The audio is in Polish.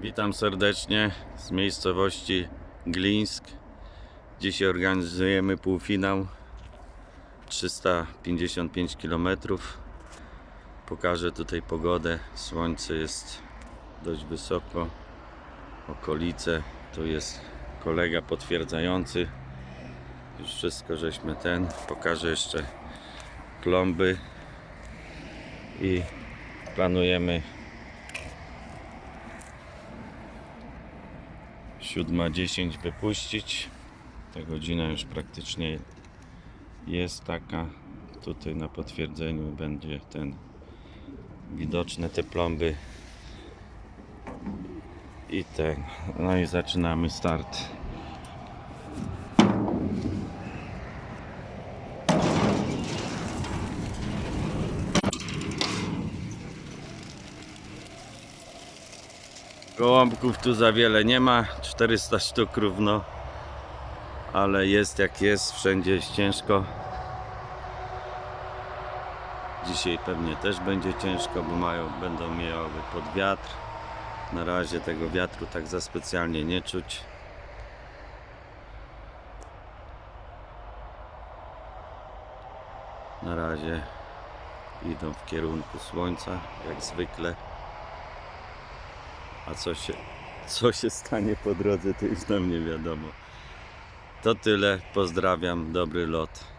Witam serdecznie z miejscowości Glińsk. Dzisiaj organizujemy półfinał 355 km. Pokażę tutaj pogodę. Słońce jest dość wysoko. Okolice. Tu jest kolega potwierdzający. Już wszystko żeśmy ten. Pokażę jeszcze klomby i planujemy 7.10 wypuścić. Ta godzina już praktycznie jest taka. Tutaj na potwierdzeniu będzie ten widoczne te plomby i ten. No i zaczynamy start. Gołąbków tu za wiele nie ma, 400 sztuk równo, ale jest jak jest, wszędzie jest ciężko. Dzisiaj pewnie też będzie ciężko, bo mają, będą miały pod wiatr. Na razie tego wiatru tak za specjalnie nie czuć. Na razie idą w kierunku słońca, jak zwykle. A co się, co się stanie po drodze, to już nam nie wiadomo. To tyle. Pozdrawiam. Dobry lot.